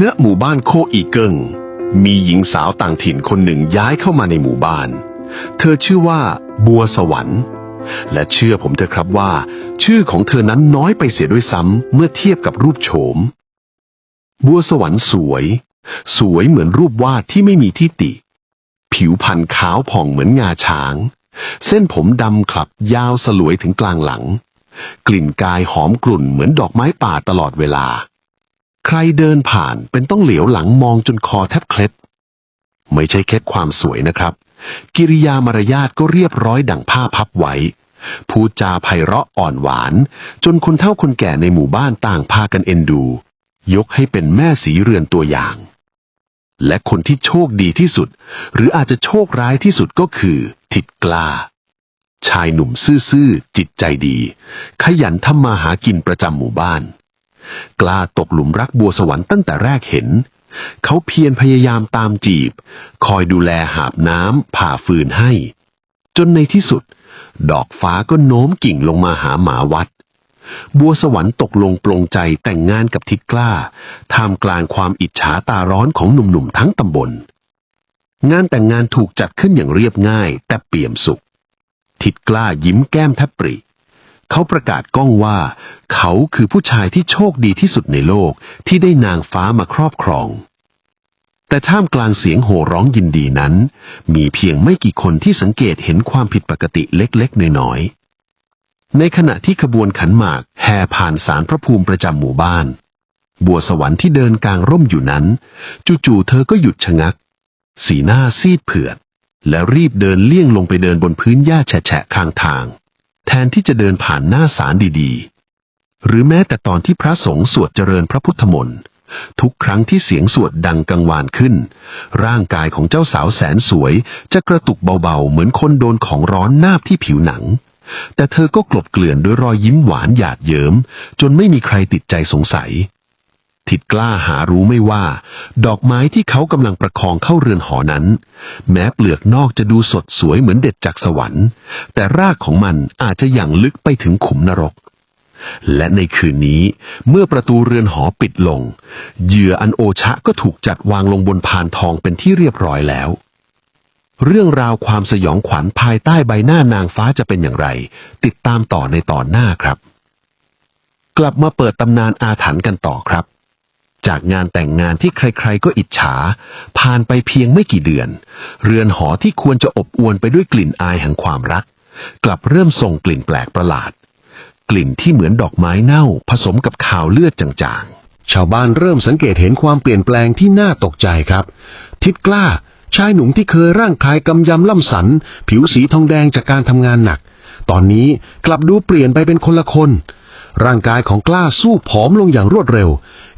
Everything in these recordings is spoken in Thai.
ณหมู่บ้านโคอีเกิง มีหญิงสาวต่างถิ่นคนหนึ่งย้ายเข้ามาในหมู่บ้าน เธอชื่อว่าบัวสวรรค์ และเชื่อผมเถอะครับว่า ชื่อของเธอนั้นน้อยไปเสียด้วยซ้ำเมื่อเทียบกับรูปโฉม บัวสวรรค์สวย สวยเหมือนรูปวาดที่ไม่มีที่ติ ผิวพรรณขาวผ่องเหมือนงาช้าง เส้นผมดำคลับยาวสลวยถึงกลางหลัง กลิ่นกายหอมกลุ่นเหมือนดอกไม้ป่าตลอดเวลา ใครเดินผ่านเป็นต้องเหลียวหลังมองจนคอแทบเคล็ด ไม่ใช่เคล็ดความสวยนะครับ กิริยามารยาทก็เรียบร้อยดั่งผ้าพับไว้ พูดจาไพเราะอ่อนหวาน จนคนเฒ่าคนแก่ในหมู่บ้านต่างพากันเอ็นดู ยกให้เป็นแม่สีเรือนตัวอย่าง และคนที่โชคดีที่สุด หรืออาจจะโชคร้ายที่สุดก็คือ ทิดกล้า ชายหนุ่มซื่อๆจิตใจดี ขยันทำมาหากินประจำหมู่บ้าน กล้าตกหลุมรักบัวสวรรค์ตั้งแต่แรกเห็น เขาเพียรพยายามตามจีบ คอยดูแลหาบน้ำผ่าฟืนให้ จนในที่สุด ดอกฟ้าก็โน้มกิ่งลงมาหาหมาวัด บัวสวรรค์ตกลงปลงใจแต่งงานกับทิดกล้าท่ามกลางความอิจฉาตาร้อนของหนุ่มๆทั้งตำบล งานแต่งงานถูกจัดขึ้นอย่างเรียบง่ายแต่เปี่ยมสุข ทิดกล้ายิ้มแก้มแทบปริ เขาประกาศก้องว่า เขาคือผู้ชายที่โชคดีที่สุดในโลกที่ได้นางฟ้ามาครอบครอง แต่ท่ามกลางเสียงโห่ร้องยินดีนั้น มีเพียงไม่กี่คนที่สังเกตเห็นความผิดปกติเล็กๆน้อยๆ ในขณะที่ขบวนขันหมากแห่ผ่านสารพระภูมิประจำหมู่บ้าน บัวสวรรค์ที่เดินกลางร่มอยู่นั้น จู่ๆเธอก็หยุดชะงัก สีหน้าซีดเผือดและรีบเดินเลี่ยงลงไปเดินบนพื้นหญ้าแฉะข้างทาง แทนที่จะเดินผ่านหน้าศาลดีๆ หรือแม้แต่ตอนที่พระสงฆ์สวดเจริญพระพุทธมนต์ทุกครั้งที่เสียงสวดดังกังวานขึ้น ร่างกายของเจ้าสาวแสนสวย จะกระตุกเบาๆ เหมือนคนโดนของร้อนนาบที่ผิวหนัง แต่เธอก็กลบเกลื่อนด้วยรอยยิ้มหวานหยาดเยิ้ม จนไม่มีใครติดใจสงสัย ทิดกล้าหารู้ไม่ว่า ดอกไม้ที่เขากำลังประคองเข้าเรือนหอนั้น แม้เปลือกนอกจะดูสดสวยเหมือนเด็ดจากสวรรค์ แต่รากของมันอาจจะอย่างลึกไปถึงขุมนรก และในคืนนี้เมื่อประตูเรือนหอปิดลง เหยื่ออันโอชะก็ถูกจัดวางลงบนพานทองเป็นที่เรียบร้อยแล้ว เรื่องราวความสยองขวัญภายใต้ใบหน้านางฟ้าจะเป็นอย่างไร ติดตามต่อในตอนหน้าครับ กลับมาเปิดตำนานอาถรรพ์กันต่อครับ จากงานแต่งงานที่ใครๆก็อิจฉา ผ่านไปเพียงไม่กี่เดือน เรือนหอที่ควรจะอบอวลไปด้วยกลิ่นอายแห่งความรัก กลับเริ่มส่งกลิ่นแปลกประหลาด กลิ่นที่เหมือนดอกไม้เน่าผสมกับข่าวเลือดจางๆ ชาวบ้านเริ่มสังเกตเห็นความเปลี่ยนแปลงที่น่าตกใจครับ ทิดกล้า ชายหนุ่มที่เคยร่างกายกำยำล่ำสัน ผิวสีทองแดงจากการทำงานหนัก ตอนนี้กลับดูเปลี่ยนไปเป็นคนละคนร่างกายของกล้าสู้ผอมลงอย่างรวดเร็ว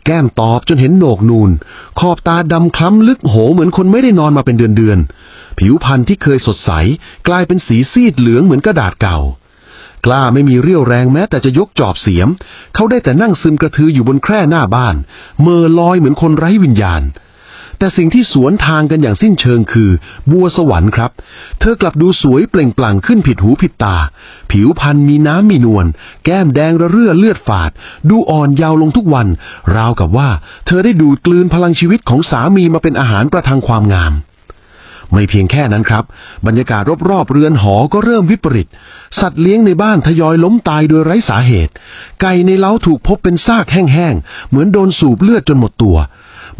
แก้มตอบจนเห็นโหนกนูน ขอบตาดำคล้ำลึกโหเหมือนคนไม่ได้นอนมาเป็นเดือนๆ ผิวพรรณที่เคยสดใส กลายเป็นสีซีดเหลืองเหมือนกระดาษเก่า กล้าไม่มีเรี่ยวแรงแม้แต่จะยกจอบเสียม เขาได้แต่นั่งซึมกระทืออยู่บนแคร่หน้าบ้าน เมอลอยเหมือนคนไร้วิญญาณ แต่สิ่งที่สวนทางกันอย่างสิ้นเชิงคือ บัวสวรรค์ครับ เธอกลับดูสวยเปล่งปลั่งขึ้นผิดหูผิดตา ผิวพรรณมีน้ำมีนวล แก้มแดงระเรื่อเลือดฝาด ดูอ่อนเยาว์ลงทุกวัน ราวกับว่า เธอได้ดูดกลืนพลังชีวิตของสามีมาเป็นอาหารประทังความงามไม่เพียงแค่นั้นครับ บรรยากาศรอบๆเรือนหอก็เริ่มวิปริต สัตว์เลี้ยงในบ้านทยอยล้มตายโดยไร้สาเหตุ ไก่ในเล้าถูกพบเป็นซากแห้งๆ เหมือนโดนสูบเลือดจนหมดตัว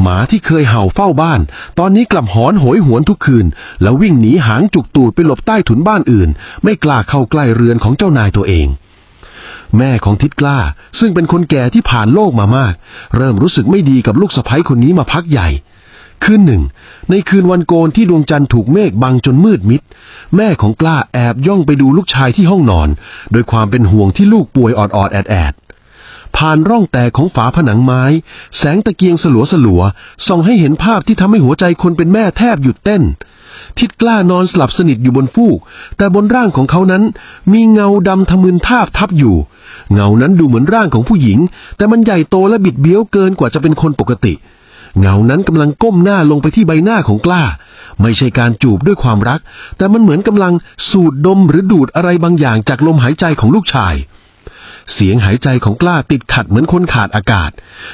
หมาที่เคยเห่าเฝ้าบ้าน ตอนนี้กลับหอนโหยหวนทุกคืน แล้ววิ่งหนีหางจุกตูดไปหลบใต้ถุนบ้านอื่น ไม่กล้าเข้าใกล้เรือนของเจ้านายตัวเอง แม่ของทิดกล้า ซึ่งเป็นคนแก่ที่ผ่านโลกมามาก เริ่มรู้สึกไม่ดีกับลูกสะใภ้คนนี้มาพักใหญ่คืนหนึ่ง ในคืนวันโกนที่ดวงจันทร์ถูกเมฆบังจนมืดมิด แม่ของกล้าแอบย่องไปดูลูกชายที่ห้องนอน โดยความเป็นห่วงที่ลูกป่วยออดๆแอดๆ ผ่านร่องแตกของฝาผนังไม้ แสงตะเกียงสลัวสลัวๆส่องให้เห็นภาพที่ทำให้หัวใจคนเป็นแม่แทบหยุดเต้น ทิดกล้านอนสลับสนิทอยู่บนฟูก แต่บนร่างของเขานั้น มีเงาดำทะมึนทาบทับอยู่ เงานั้นดูเหมือนร่างของผู้หญิง แต่มันใหญ่โตและบิดเบี้ยวเกินกว่าจะเป็นคนปกติ เงานั้นกำลังก้มหน้าลงไปที่ใบหน้าของกล้า ไม่ใช่การจูบด้วยความรัก แต่มันเหมือนกำลังสูดดมหรือดูดอะไรบางอย่างจากลมหายใจของลูกชาย เสียงหายใจของกล้าติดขัดเหมือนคนขาดอากาศ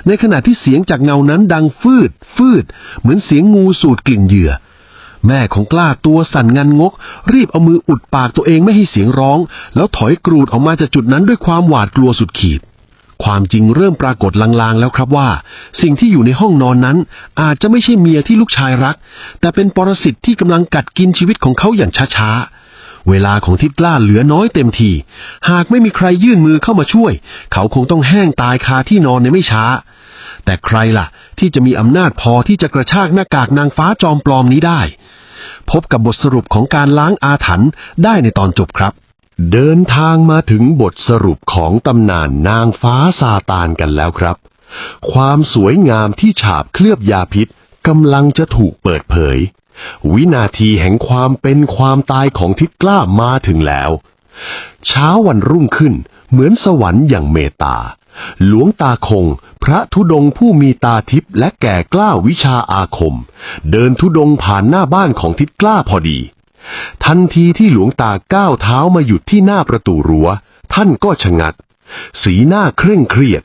ในขณะที่เสียงจากเงานั้นดังฟืด ฟืด เหมือนเสียงงูสูดกลิ่นเหยื่อ แม่ของกล้าตัวสั่นงันงก รีบเอามืออุดปากตัวเองไม่ให้เสียงร้อง แล้วถอยกรูดออกมาจากจุดนั้นด้วยความหวาดกลัวสุดขีด ความจริงเริ่มปรากฏลางๆแล้วครับว่า สิ่งที่อยู่ในห้องนอนนั้น อาจจะไม่ใช่เมียที่ลูกชายรัก แต่เป็นปรสิตที่กำลังกัดกินชีวิตของเขาอย่างช้าๆ เวลาของทิดกล้าเหลือน้อยเต็มที หากไม่มีใครยื่นมือเข้ามาช่วย เขาคงต้องแห้งตายคาที่นอนในไม่ช้า แต่ใครล่ะ ที่จะมีอำนาจพอที่จะกระชากหน้ากากนางฟ้าจอมปลอมนี้ได้ พบกับบทสรุปของการล้างอาถรรพ์ได้ในตอนจบครับ เดินทางมาถึงบทสรุปของตำนานนางฟ้าซาตานกันแล้วครับ ความสวยงามที่ฉาบเคลือบยาพิษกำลังจะถูกเปิดเผย วินาทีแห่งความเป็นความตายของทิดกล้ามาถึงแล้ว เช้าวันรุ่งขึ้นเหมือนสวรรค์อย่างเมตตา หลวงตาคง พระธุดงค์ผู้มีตาทิพย์และแก่กล้าวิชาอาคม เดินธุดงค์ผ่านหน้าบ้านของทิดกล้าพอดี ทันทีที่หลวงตาก้าวเท้ามาหยุดที่หน้าประตูรัว้ว ท่านก็ชะงัก สีหน้าเคร่งเครียด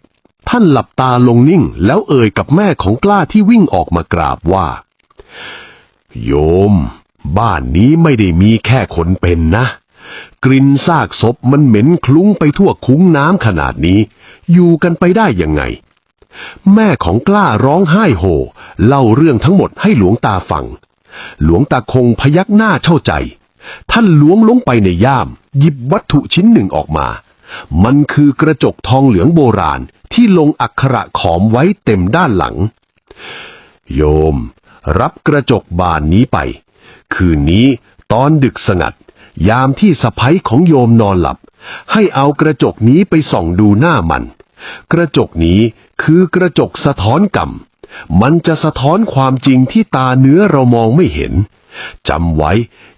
ท่านหลับตาลงนิ่งแล้วเอ่ยกับแม่ของกล้าที่วิ่งออกมากราบว่า โยม บ้านนี้ไม่ได้มีแค่คนเป็นนะ กลิ่นซากศพมันเหม็นคลุ้งไปทั่วคุ้งน้ำขนาดนี้ อยู่กันไปได้ยังไง แม่ของกล้าร้องไห้โฮเล่าเรื่องทั้งหมดให้หลวงตาฟัง หลวงตาคงพยักหน้าเข้าใจ ท่านล้วงลงไปในย่าม หยิบวัตถุชิ้นหนึ่งออกมา มันคือกระจกทองเหลืองโบราณที่ลงอักขระขอมไว้เต็มด้านหลัง โยม รับกระจกบานนี้ไป คืนนี้ตอนดึกสงัด ยามที่สะพ้ยของโยมนอนหลับ ให้เอากระจกนี้ไปส่องดูหน้ามัน กระจกนี้คือกระจกสะท้อนกรรม มันจะสะท้อนความจริงที่ตาเนื้อเรามองไม่เห็นจำไว้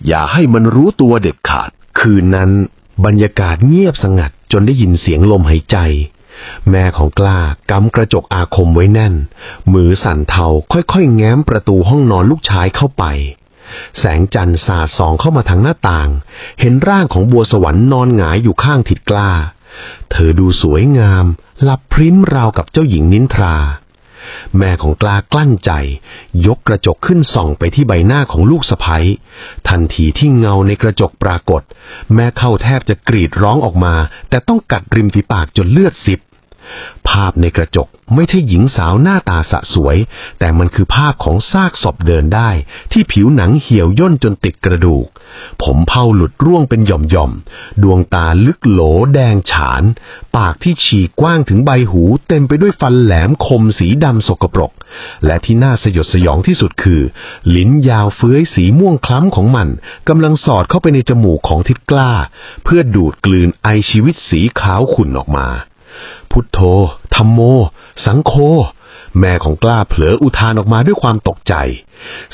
อย่าให้มันรู้ตัวเด็ดขาด คืนนั้น บรรยากาศเงียบสงัดจนได้ยินเสียงลมหายใจ แม่ของกล้ากำกระจกอาคมไว้แน่น มือสั่นเทาค่อยๆ แง้มประตูห้องนอนลูกชายเข้าไป แสงจันทร์สาดส่องเข้ามาทางหน้าต่าง เห็นร่างของบัวสวรรค์นอนหงายอยู่ข้างทิดกล้า เธอดูสวยงามหลับพริ้มราวกับเจ้าหญิงนินทรา แม่ของกล้ากลั้นใจ ยกกระจกขึ้นส่องไปที่ใบหน้าของลูกสะพ้ยทันทีที่เงาในกระจกปรากฏ แม่เข้าแทบจะกรีดร้องออกมา แต่ต้องกัดริมฝีปากจนเลือดซิบ ภาพในกระจกไม่ใช่หญิงสาวหน้าตาสะสวย แต่มันคือภาพของซากศพเดินได้ ที่ผิวหนังเหี่ยวย่นจนติดกระดูก ผมเผาหลุดร่วงเป็นหย่อมๆ ดวงตาลึกโหลแดงฉาน ปากที่ฉีกกว้างถึงใบหู เต็มไปด้วยฟันแหลมคมสีดำสกปรก และที่น่าสยดสยองที่สุดคือ ลิ้นยาวเฟื้อยสีม่วงคล้ำของมันกำลังสอดเข้าไปในจมูกของทิดกล้า เพื่อดูดกลืนไอชีวิตสีขาวขุ่นออกมา พุทโธธรรมโม สังโฆแม่ของกล้าเผลออุทานออกมาด้วยความตกใจ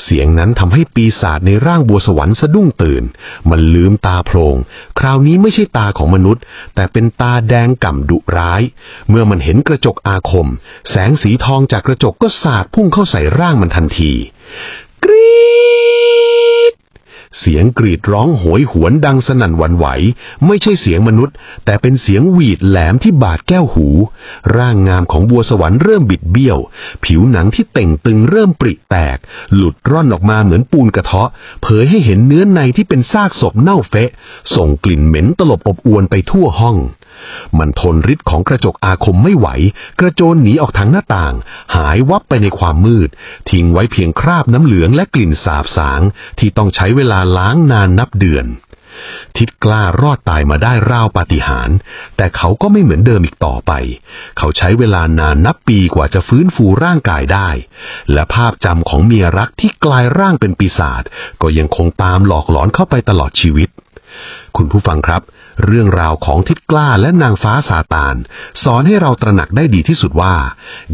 เสียงนั้นทำให้ปีศาจในร่างบัวสวรรค์สะดุ้งตื่น มันลืมตาโพลงคราวนี้ไม่ใช่ตาของมนุษย์ แต่เป็นตาแดงก่ำดุร้าย เมื่อมันเห็นกระจกอาคม แสงสีทองจากกระจกก็สาดพุ่งเข้าใส่ร่างมันทันที กรีด เสียงกรีดร้องโหยหวนดังสนั่นหวั่นไหว ไม่ใช่เสียงมนุษย์ แต่เป็นเสียงหวีดแหลมที่บาดแก้วหู ร่างงามของบัวสวรรค์เริ่มบิดเบี้ยว ผิวหนังที่เต่งตึงเริ่มปริแตก หลุดร่อนออกมาเหมือนปูนกระเทาะ เผยให้เห็นเนื้อในที่เป็นซากศพเน่าเฟะ ส่งกลิ่นเหม็นตลบอบอวนไปทั่วห้อง มันทนฤทธิ์ของกระจกอาคมไม่ไหว กระโจนหนีออกทางหน้าต่าง หายวับไปในความมืด ทิ้งไว้เพียงคราบน้ำเหลืองและกลิ่นสาบสาง ที่ต้องใช้เวลาล้างนานนับเดือน ทิดกล้ารอดตายมาได้ราวปาฏิหาริย์แต่เขาก็ไม่เหมือนเดิมอีกต่อไป เขาใช้เวลานานนับปีกว่าจะฟื้นฟูร่างกายได้ และภาพจำของเมียรักที่กลายร่างเป็นปีศาจก็ยังคงตามหลอกหลอนเข้าไปตลอดชีวิต คุณผู้ฟังครับ เรื่องราวของทิดกล้าและนางฟ้าซาตาน สอนให้เราตระหนักได้ดีที่สุดว่า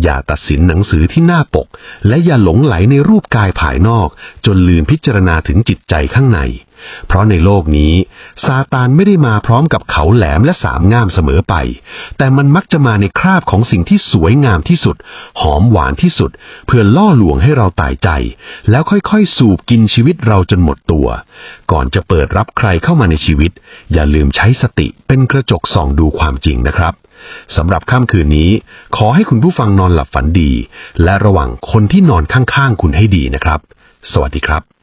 อย่าตัดสินหนังสือที่หน้าปก และอย่าหลงไหลในรูปกายภายนอก จนลืมพิจารณาถึงจิตใจข้างใน เพราะในโลกนี้ซาตานไม่ได้มาพร้อมกับเขาแหลมและสามง่ามเสมอไป แต่มันมักจะมาในคราบของสิ่งที่สวยงามที่สุด หอมหวานที่สุด เพื่อล่อลวงให้เราตายใจ แล้วค่อยๆ สูบกินชีวิตเราจนหมดตัว ก่อนจะเปิดรับใครเข้ามาในชีวิต อย่าลืมใช้สติเป็นกระจกส่องดูความจริงนะครับสำหรับค่ำคืนนี้ ขอให้คุณผู้ฟังนอนหลับฝันดี และระวังคนที่นอนข้างๆคุณให้ดีนะครับ สวัสดีครับ